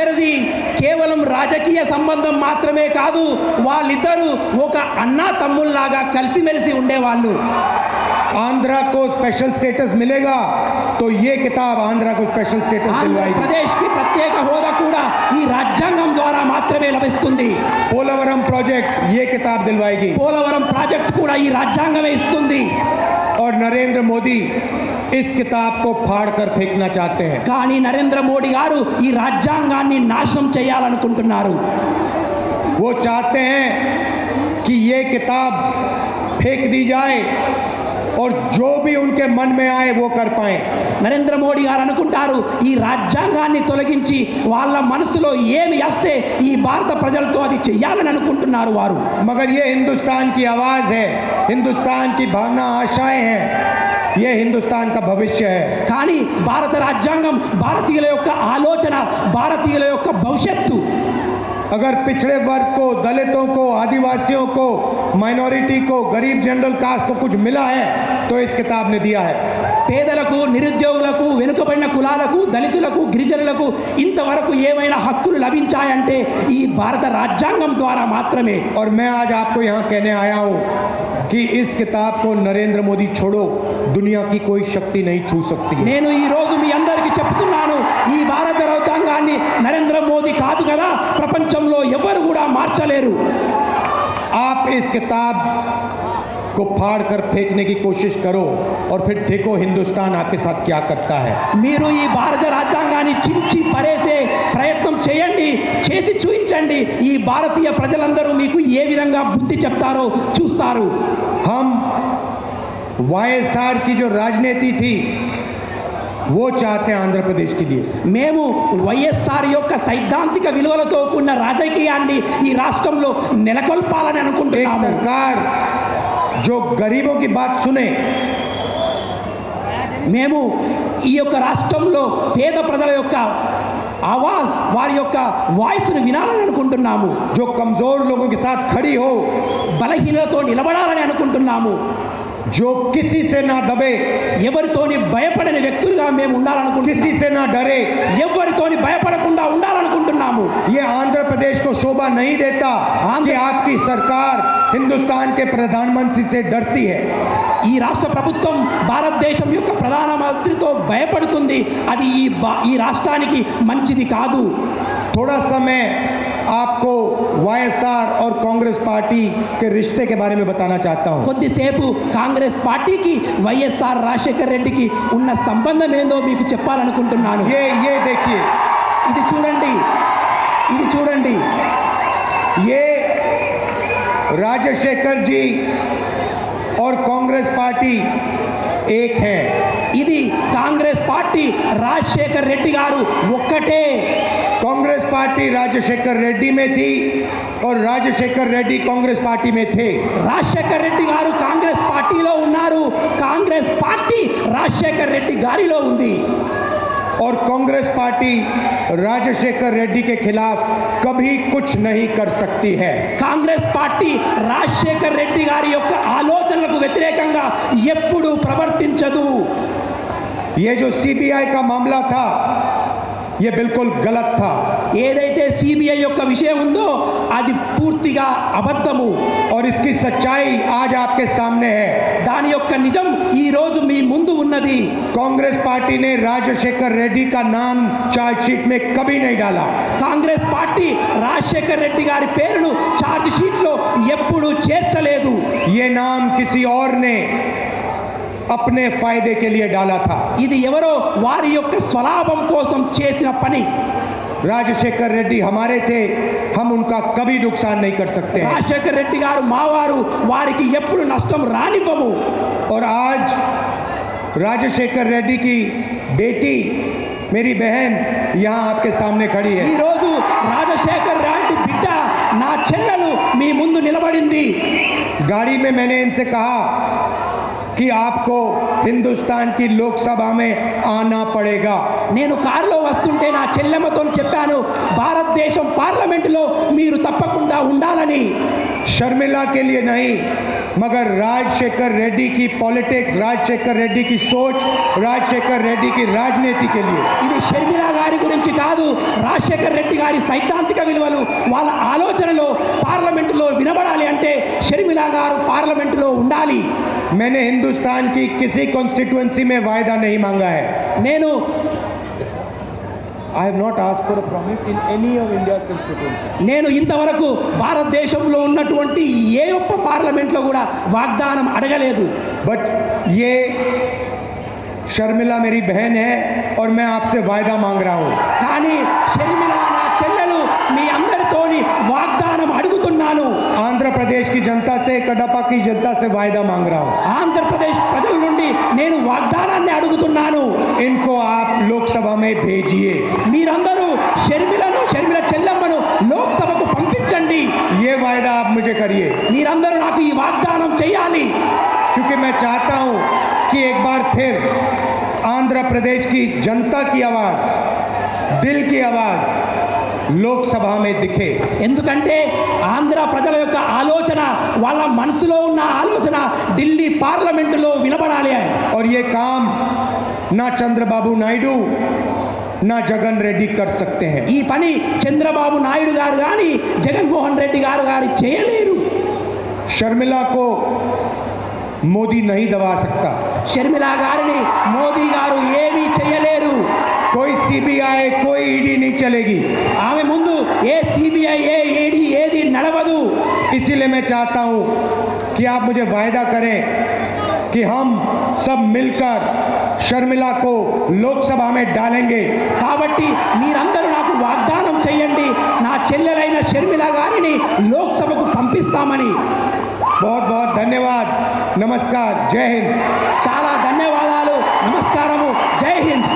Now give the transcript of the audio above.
వాళ్ళిద్దరిది కేవలం రాజకీయ సంబంధం మాత్రమే కాదు వాళ్ళిద్దరూ ఒక అన్నా తమ్ముల్లాగా కలిసిమెలిసి ఉండేవాళ్ళు आंध्रा को स्पेशल स्टेटस मिलेगा तो ये किताब आंध्रा को स्पेशल स्टेटस दिलवाएगी ఆంధ్రప్రదేశ్ కి ప్రత్యేక హోదా కూడా ఈ రాజ్యాంగం ద్వారా మాత్రమే లభిస్తుంది पोलावरम प्रोजेक्ट ये किताब दिलवाएगी పోలవరం ప్రాజెక్ట్ కూడా ఈ రాజ్యాంగమే ఇస్తుంది और नरेंद्र मोदी इस किताब को फाड़ कर फेंकना चाहते हैं కానీ నరేంద్ర మోడీ గారు ఈ రాజ్యాంగాన్ని నాశనం చేయాలనుకుంటున్నారు वो चाहते हैं कि ये किताब फेंक दी जाए और जो भी उनके मन में आए वो कर पाए నరేంద్ర మోడీ గారు అనుకుంటారు ఈ రాజ్యాంగాన్ని తొలగించి వాళ్ళ మనసులో ఏమి వస్తే ఈ భారత ప్రజలతో అది చెయ్యాలని అనుకుంటున్నారు వారు मगर ये हिंदुस्तान की आवाज़ है हिंदुस्तान की भावना आशाएं हैं ఏ హిందుస్థాన్ కా భవిష్య కానీ భారత రాజ్యాంగం భారతీయుల యొక్క ఆలోచన భారతీయుల యొక్క భవిష్యత్తు अगर पिछड़े वर्ग को दलितों को आदिवासियों को माइनॉरिटी को गरीब जनरल कास्ट को कुछ मिला है तो इस किताब ने दिया है పేదలకు నిరుద్యోగులకు వెనుకబడిన కులాలకు దళితులకు గిరిజనులకు ఇంతవరకు ఏమైనా హక్కులు లభించాయంటే ఈ భారత రాజ్యాంగం ద్వారా మాత్రమే और मैं आज आपको यहाँ कहने आया हूँ कि इस किताब को नरेंद्र मोदी छोड़ो दुनिया की कोई शक्ति नहीं छू सकती है నేను ఈ రోజు మీ किताब को फाड़ कर फेंकने की कोशिश करो और फिर देखो हिंदुस्तान आपके साथ क्या करता है మీరు ఈ భారత రాజ్యాంగాన్ని చించి పరేసే ప్రయత్నం చేయండి చేసి చూపించండి ఈ భారతీయ ప్రజలందరూ మీకు ఏ విధంగా బుద్ధి చెప్తారో చూస్తారు हम वाईएसआर की जो राजनीति थी ఓ చాతే ఆంధ్రప్రదేశ్కి మేము వైఎస్ఆర్ యొక్క సైద్ధాంతిక విలువలతో కూడిన రాజకీయాన్ని ఈ రాష్ట్రంలో నెలకొల్పాలని అనుకుంటే సర్కార్ జో గరీబోకి బాత్ సునే మేము ఈ యొక్క రాష్ట్రంలో పేద ప్రజల యొక్క ఆవాజ్ వారి యొక్క వాయిస్ను వినాలని అనుకుంటున్నాము. జో కమ్జోర్లోకి సాత్ ఖడీ హో బలహీనతో నిలబడాలని అనుకుంటున్నాము. జో కిసిసేనా దబే ఎవరితోని భయపడని వ్యక్తులుగా మేము ఉండాలనుకుంటే కిసిసేనా డరే ఎవరితోని భయపడకుండా ఉండాలనుకుంటున్నాము ఏ ఆంధ్రప్రదేశ్ కో శోభా నహీ దేతా ఆంధ్ర ఆప్కి సర్కార్ హిందుస్థాన్ కే ప్రధానమంత్రి సే డర్తీ హై ఈ రాష్ట్ర ప్రభుత్వం భారతదేశం యొక్క ప్రధానమంత్రితో భయపడుతుంది. అది ఈ ఈ రాష్ట్రానికి మంచిది కాదు. థోడా సమయ आपको वाईएसआर और कांग्रेस पार्टी के रिश्ते के बारे में बताना चाहता हूं కొద్దిసేపు కాంగ్రెస్ పార్టీకి వైఎస్ఆర్ రాజశేఖర్ రెడ్డికి ఉన్న సంబంధం ఏందో మీకు చెప్పాలనుకుంటున్నాను ये ये देखिए ఇది చూడండి ఇది చూడండి ये राजशेखर जी और कांग्रेस पार्टी एक हैं ఇది కాంగ్రెస్ పార్టీ రాజశేఖర్ రెడ్డి గారు ఒక్కటే कांग्रेस पार्टी राजशेखर रेड्डी में थी और राजशेखर रेड्डी कांग्रेस पार्टी में थे రాజశేఖర్ రెడ్డి గారు కాంగ్రెస్ పార్టీలో ఉన్నారు కాంగ్రెస్ పార్టీ రాజశేఖర్ రెడ్డి గారిలో ఉంది और कांग्रेस पार्टी राजशेखर रेड्डी के खिलाफ कभी कुछ नहीं कर सकती है కాంగ్రెస్ పార్టీ రాజశేఖర్ రెడ్డి గారి యొక్క ఆలోచనలకు వ్యతిరేకంగా ఎప్పుడూ ప్రవర్తించదు ये जो सीबीआई का मामला था ये बिल्कुल गलत था ఏదైతే సిబిఐ యొక్క విషయం ఉందో అది పూర్తిగా అబద్ధము और इसकी सच्चाई आज आपके सामने है దాని యొక్క నిజం ఈ రోజు మీ ముందు ఉన్నది कांग्रेस पार्टी ने राजशेखर रेड्डी का नाम चार्जशीट में कभी नहीं डाला కాంగ్రెస్ పార్టీ రాజశేఖర్ రెడ్డి గారి పేరును ఛార్జ్ షీట్లో ఎప్పుడూ చేర్చలేదు ये नाम किसी और ने अपने फायदे के लिए डाला था ఇది ఎవరో వారి యొక్క స్వలాభం కోసం చేసిన పని राजशेखर रेड्डी हमारे थे हम उनका कभी नुकसान नहीं कर सकते हैं రాజశేఖర్ రెడ్డి గారు మావారు వారికి ఎప్పుడు నష్టం రానివ్వము और आज राजशेखर रेड्डी की बेटी मेरी बहन यहाँ आपके सामने खड़ी है ఈ రోజు రాజశేఖర్ రెడ్డి బిడ్డ నా చెల్లెలు మీ ముందు నిలబడింది गाड़ी में मैंने इनसे कहा कि आपको हिंदुस्तान की लोकसभा में आना पड़ेगा నేను కారులో వస్తుంటే నా చెల్లెమ్మతో చెప్పాను భారతదేశం పార్లమెంటులో మీరు తప్పకుండా ఉండాలని शर्मिला के लिए नहीं मगर राजशेखर रेड्डी की पॉलिटिक्स राजशेखर रेड्डी की सोच राजशेखर रेड्डी की राजनीति के लिए ఇది షర్మిల గారి గురించి కాదు రాజశేఖర్ రెడ్డి గారి సైద్ధాంతిక విలువలు వాళ్ళ ఆలోచనలో పార్లమెంటులో వినబడాలి అంటే షర్మిల గారు పార్లమెంటులో ఉండాలి मैंने हिंदुस्तान की किसी कॉन्स्टिट्युएंसी में वायदा नहीं मांगा है నేను I not as promise in any of India నేను ఇంతవరకు భారతదేశంలో ఉన్నటువంటి ఏ ఒక్క పార్లమెంట్లో కూడా వాగ్దానం అడగలేదు. బట్ ఏ షర్మిలా మేరీ బహన్ హే ఆర్ మే ఆప్సే వాయిదా మాంగ్ రా కానీ షర్మిలా నా చెల్లెలు మీ అందరితోని వాగ్దానం అడుగుతున్నాను. ఆంధ్రప్రదేశ్కి జనతా సే కడపాకి జనతా సే వాయిదా మాంగ్ రా ఆంధ్రప్రదేశ్ నేను వాగ్దానాన్ని అడుగుతున్నాను इनको आप लोकसभा में भेजिए మీరందరూ షర్మిలను షర్మిల చెల్లెమ్మను లోక్సభకు పంపించండి ये वायदा आप मुझे करिए మీరందరూ నాకు ఈ వాగ్దానం చేయాలి क्योंकि मैं चाहता हूं कि एक बार फिर आंध्र प्रदेश की जनता की आवाज दिल की आवाज लोकसभा में दिखे ఎందుకంటే ఆంధ్ర ప్రజల యొక్క ఆలోచన వాళ్ళ మనసులో ఉన్న ఆలోచన ఢిల్లీ పార్లమెంటులో వినబడాలి और ये काम ना चंद्रबाबू नायडू ना जगन रेड्डी कर सकते हैं ఈ పని చంద్రబాబు నాయుడు గారు కానీ జగన్మోహన్ రెడ్డి గారు గారు చేయలేరు शर्मिला को मोदी नहीं दबा सकता షర్మిల గారిని మోదీ గారు ఏమీ చేయలేరు कोई सीबीआई कोई ईडी नहीं चलेगी ఆమె ముందు ఏ సిబిఐ ఏ ఏడి ఏది నడవదు इसीलिए मैं चाहता हूं कि आप मुझे वायदा करें कि हम सब मिलकर शर्मिला को लोकसभा में डालेंगे కాబట్టి మీరందరూ నాకు వాగ్దానం చేయండి నా చెల్లెలైన షర్మిల గారిని లోక్సభకు పంపిస్తామని बहुत बहुत धन्यवाद नमस्कार जय हिंद చాలా ధన్యవాదాలు నమస్కారము జై హింద్